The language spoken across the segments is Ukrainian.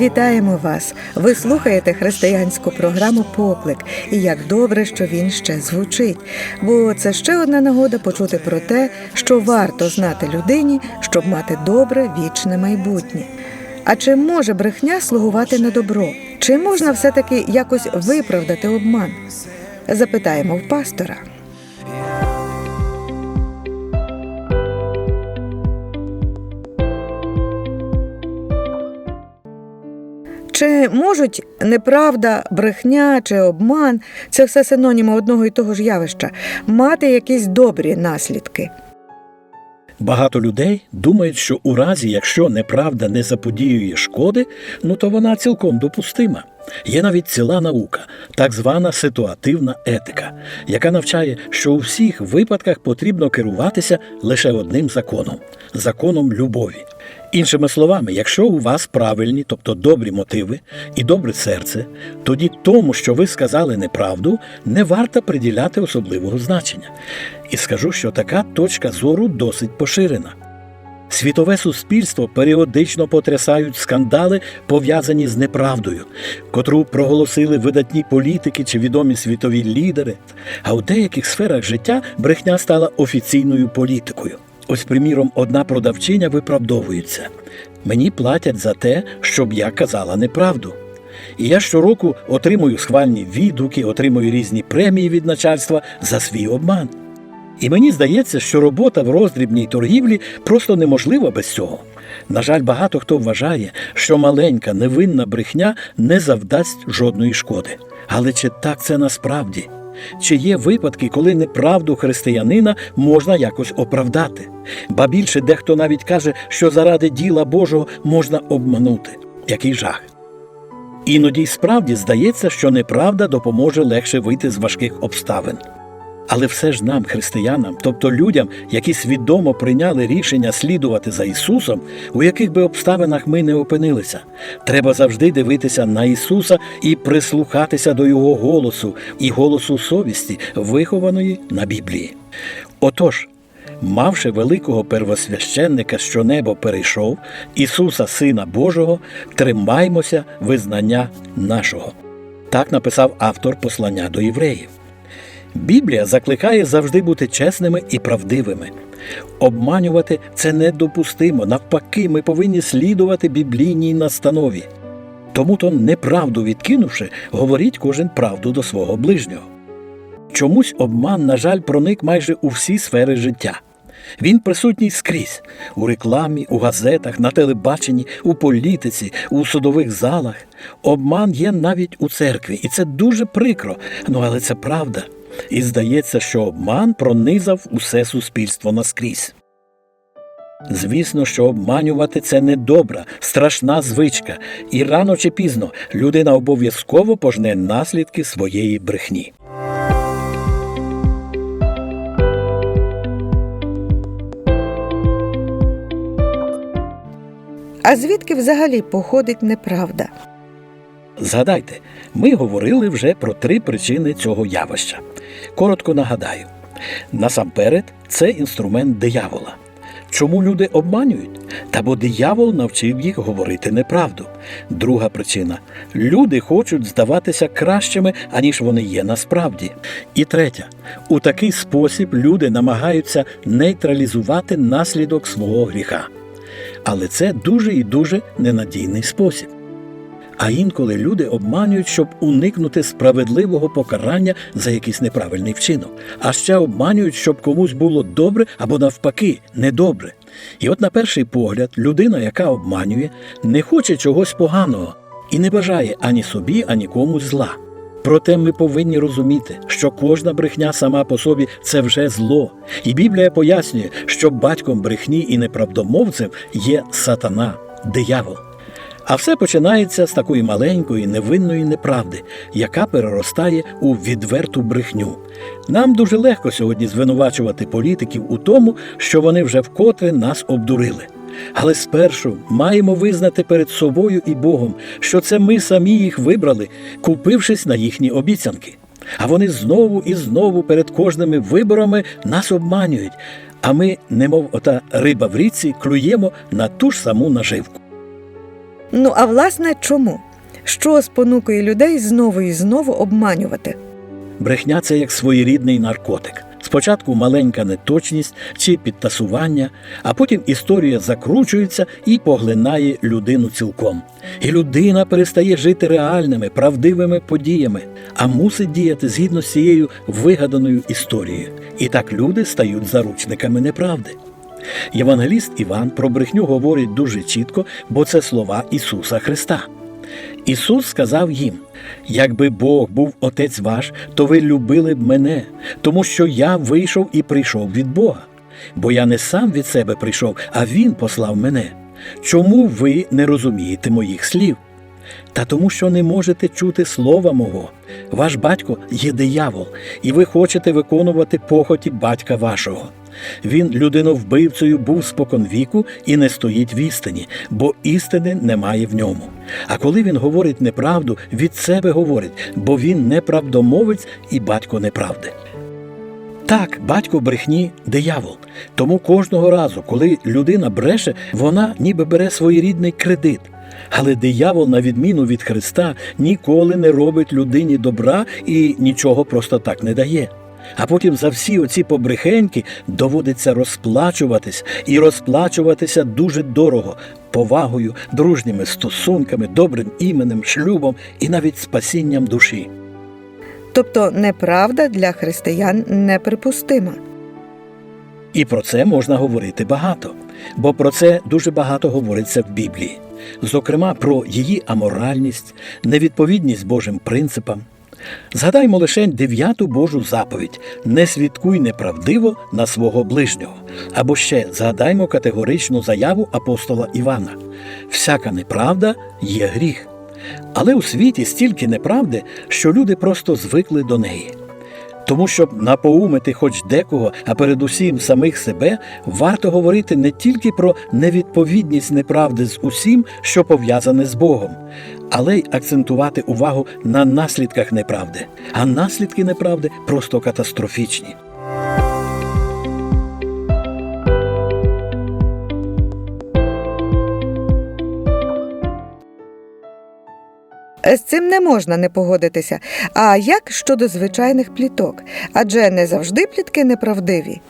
Вітаємо вас! Ви слухаєте християнську програму Поклик. І як добре, що він ще звучить. Бо це ще одна нагода почути про те, що варто знати людині, щоб мати добре вічне майбутнє. А чи може брехня слугувати на добро? Чи можна все таки якось виправдати обман? Запитаємо в пастора. Чи можуть неправда, брехня чи обман це все синоніми одного і того ж явища мати якісь добрі наслідки? Багато людей думають, що у разі, якщо неправда не заподіює шкоди, ну то вона цілком допустима. Є навіть ціла наука, так звана ситуативна етика, яка навчає, що у всіх випадках потрібно керуватися лише одним законом законом любові. Іншими словами, якщо у вас правильні, тобто добрі мотиви і добре серце, тоді тому, що ви сказали неправду, не варто приділяти особливого значення. І скажу, що така точка зору досить поширена. Світове суспільство періодично потрясають скандали, пов'язані з неправдою, котру проголосили видатні політики чи відомі світові лідери. А у деяких сферах життя брехня стала офіційною політикою. Ось, приміром, одна продавчиня виправдовується. Мені платять за те, щоб я казала неправду. І я щороку отримую схвальні відгуки, отримую різні премії від начальства за свій обман. І мені здається, що робота в роздрібній торгівлі просто неможлива без цього. На жаль, багато хто вважає, що маленька невинна брехня не завдасть жодної шкоди. Але чи так це насправді? Чи є випадки, коли неправду християнина можна якось оправдати? Ба більше дехто навіть каже, що заради діла Божого можна обманути. Який жах! Іноді справді здається, що неправда допоможе легше вийти з важких обставин. Але все ж нам, християнам, тобто людям, які свідомо прийняли рішення слідувати за Ісусом, у яких би обставинах ми не опинилися, треба завжди дивитися на Ісуса і прислухатися до Його голосу і голосу совісті, вихованої на Біблії. Отож, мавши великого первосвященника, що небо перейшов, Ісуса Сина Божого, тримаймося визнання нашого. Так написав автор послання до євреїв. Біблія закликає завжди бути чесними і правдивими. Обманювати це недопустимо. Навпаки, ми повинні слідувати біблійній настанові. Тому то неправду відкинувши, говоріть кожен правду до свого ближнього. Чомусь обман, на жаль, проник майже у всі сфери життя. Він присутній скрізь у рекламі, у газетах, на телебаченні, у політиці, у судових залах. Обман є навіть у церкві, і це дуже прикро. Ну але це правда. І здається, що обман пронизав усе суспільство наскрізь. Звісно, що обманювати це недобра, страшна звичка, і рано чи пізно людина обов'язково пожне наслідки своєї брехні. А звідки взагалі походить неправда? Згадайте, ми говорили вже про три причини цього явища. Коротко нагадаю: насамперед, це інструмент диявола. Чому люди обманюють? Та бо диявол навчив їх говорити неправду. Друга причина люди хочуть здаватися кращими, аніж вони є насправді. І третя у такий спосіб люди намагаються нейтралізувати наслідок свого гріха. Але це дуже і дуже ненадійний спосіб. А інколи люди обманюють, щоб уникнути справедливого покарання за якийсь неправильний вчинок, а ще обманюють, щоб комусь було добре або навпаки недобре. І от на перший погляд, людина, яка обманює, не хоче чогось поганого і не бажає ані собі, ані комусь зла. Проте ми повинні розуміти, що кожна брехня сама по собі це вже зло. І Біблія пояснює, що батьком брехні і неправдомовців є сатана, диявол. А все починається з такої маленької невинної неправди, яка переростає у відверту брехню. Нам дуже легко сьогодні звинувачувати політиків у тому, що вони вже вкотре нас обдурили. Але спершу маємо визнати перед собою і Богом, що це ми самі їх вибрали, купившись на їхні обіцянки. А вони знову і знову перед кожними виборами нас обманюють, а ми, немов ота риба в річці, клюємо на ту ж саму наживку. Ну а власне чому? Що спонукує людей знову і знову обманювати? Брехня це як своєрідний наркотик. Спочатку маленька неточність чи підтасування, а потім історія закручується і поглинає людину цілком. І людина перестає жити реальними, правдивими подіями, а мусить діяти згідно з цією вигаданою історією. І так люди стають заручниками неправди. Євангеліст Іван про брехню говорить дуже чітко, бо це слова Ісуса Христа. Ісус сказав їм: якби Бог був Отець ваш, то ви любили б мене, тому що я вийшов і прийшов від Бога. Бо я не сам від себе прийшов, а Він послав мене. Чому ви не розумієте моїх слів? Та тому, що не можете чути слова мого. Ваш батько є диявол, і ви хочете виконувати похоті батька вашого. Він людиновбивцею був споконвіку і не стоїть в істині, бо істини немає в ньому. А коли він говорить неправду, від себе говорить, бо він неправдомовець і батько неправди. Так, батько брехні диявол. Тому кожного разу, коли людина бреше, вона ніби бере своєрідний кредит. Але диявол, на відміну від Христа, ніколи не робить людині добра і нічого просто так не дає. А потім за всі оці побрехеньки доводиться розплачуватись і розплачуватися дуже дорого, повагою, дружніми стосунками, добрим іменем, шлюбом і навіть спасінням душі. Тобто неправда для християн неприпустима. І про це можна говорити багато, бо про це дуже багато говориться в Біблії, зокрема про її аморальність, невідповідність Божим принципам. Згадаймо лише дев'яту Божу заповідь не свідкуй неправдиво на свого ближнього. Або ще згадаймо категоричну заяву апостола Івана: всяка неправда є гріх. Але у світі стільки неправди, що люди просто звикли до неї. Тому, щоб напоумити хоч декого, а передусім самих себе, варто говорити не тільки про невідповідність неправди з усім, що пов'язане з Богом, але й акцентувати увагу на наслідках неправди. А наслідки неправди просто катастрофічні. З цим не можна не погодитися. А як щодо звичайних пліток? Адже не завжди плітки неправдиві.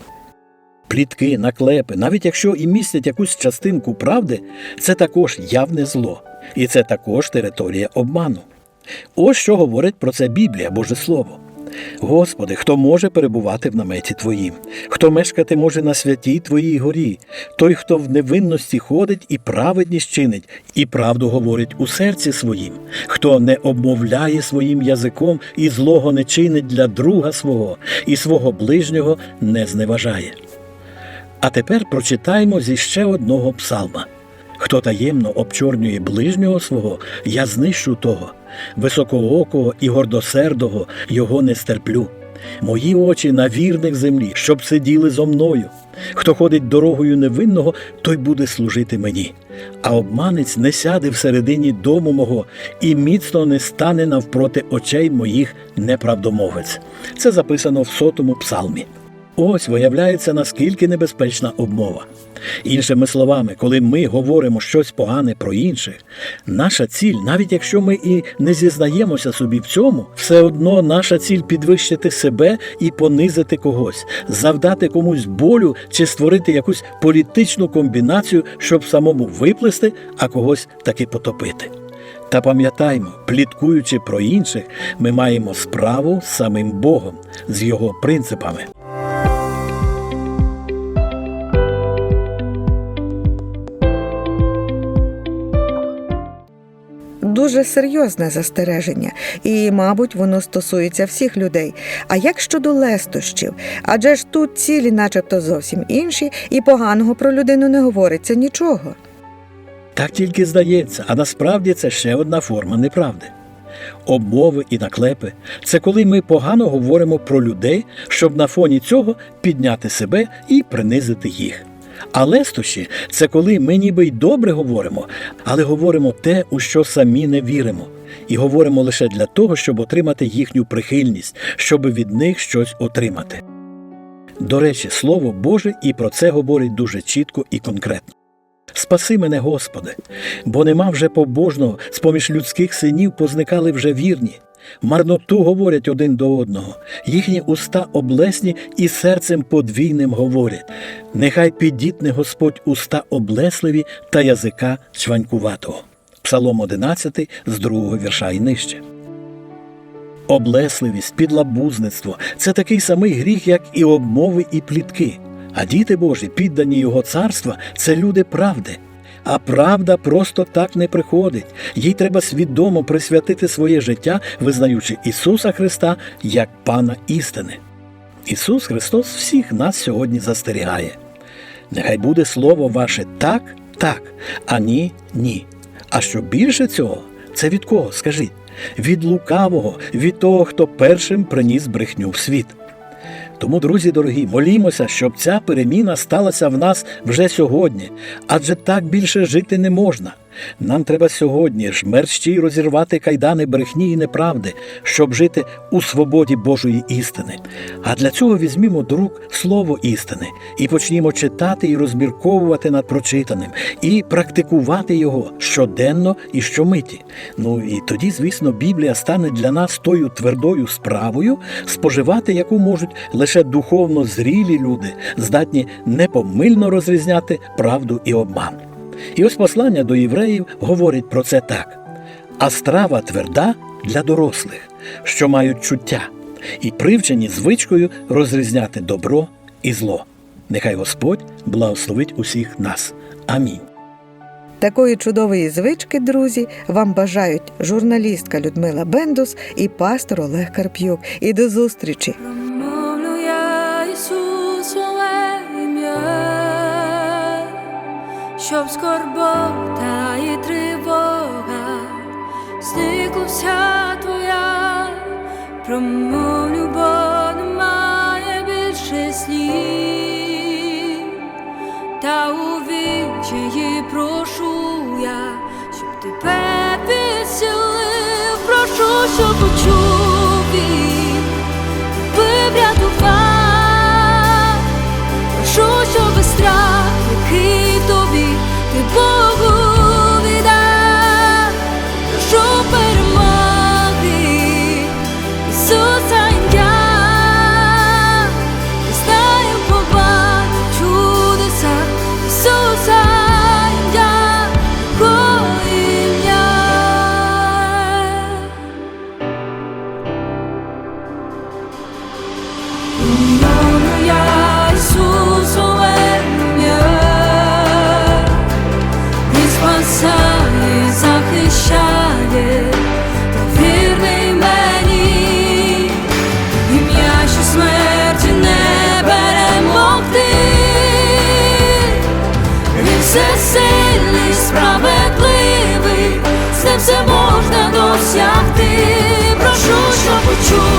Плітки, наклепи, навіть якщо і містять якусь частинку правди, це також явне зло, і це також територія обману. Ось що говорить про це Біблія, Боже Слово. Господи, хто може перебувати в наметі Твоїм, хто мешкати може на святій Твоїй горі, той, хто в невинності ходить і праведність чинить, і правду говорить у серці своїм, хто не обмовляє своїм язиком і злого не чинить для друга свого, і свого ближнього не зневажає. А тепер прочитаємо зі ще одного псалма. Хто таємно обчорнює ближнього свого, я знищу того, високоокого і гордосердого його не стерплю. Мої очі на вірних землі, щоб сиділи зо мною. Хто ходить дорогою невинного, той буде служити мені. А обманець не сяде всередині дому мого і міцно не стане навпроти очей моїх неправдомовець. Це записано в сотому псалмі. Ось виявляється, наскільки небезпечна обмова. Іншими словами, коли ми говоримо щось погане про інших, наша ціль, навіть якщо ми і не зізнаємося собі в цьому, все одно наша ціль підвищити себе і понизити когось, завдати комусь болю чи створити якусь політичну комбінацію, щоб самому виплести, а когось таки потопити. Та пам'ятаймо, пліткуючи про інших, ми маємо справу з самим Богом, з його принципами. Дуже серйозне застереження, і, мабуть, воно стосується всіх людей. А як щодо лестощів? Адже ж тут цілі, начебто, зовсім інші, і поганого про людину не говориться нічого. Так тільки здається, а насправді це ще одна форма неправди. Обмови і наклепи це коли ми погано говоримо про людей, щоб на фоні цього підняти себе і принизити їх. А лестощі це коли ми ніби й добре говоримо, але говоримо те, у що самі не віримо, і говоримо лише для того, щоб отримати їхню прихильність, щоб від них щось отримати. До речі, Слово Боже і про це говорить дуже чітко і конкретно. Спаси мене, Господи, бо нема вже побожного, з поміж людських синів позникали вже вірні. Марноту говорять один до одного, їхні уста облесні і серцем подвійним говорять. Нехай підітне Господь уста облесливі та язика чванькуватого. Псалом 11 з другого вірша і нижче. Облесливість, підлабузництво це такий самий гріх, як і обмови і плітки. А діти Божі, піддані Його царства, це люди правди. А правда просто так не приходить. Їй треба свідомо присвятити своє життя, визнаючи Ісуса Христа як Пана істини. Ісус Христос всіх нас сьогодні застерігає. Нехай буде слово ваше так, так, а ні, ні. А що більше цього, це від кого? Скажіть? Від лукавого, від того, хто першим приніс брехню в світ. Тому, друзі дорогі, молімося, щоб ця переміна сталася в нас вже сьогодні, адже так більше жити не можна. Нам треба сьогодні ж мерщій розірвати кайдани брехні і неправди, щоб жити у свободі Божої істини. А для цього візьмімо до рук слово істини і почнімо читати і розмірковувати над прочитаним, і практикувати його щоденно і щомиті. Ну і тоді, звісно, Біблія стане для нас тою твердою справою, споживати яку можуть лише духовно зрілі люди, здатні непомильно розрізняти правду і обман. І ось послання до євреїв говорить про це так: а страва тверда для дорослих, що мають чуття, і привчені звичкою розрізняти добро і зло. Нехай Господь благословить усіх нас. Амінь. Такої чудової звички, друзі, вам бажають журналістка Людмила Бендус і пастор Олег Карп'юк. І до зустрічі! Щоб скорбота і тривога зникла вся твоя, промовлю, бо немає більше слів, та у вічі прошу я, щоб тебе підсилив, прошу, щоб почув Goodbye. Справедливий, з все можна досягти, прошу, що почув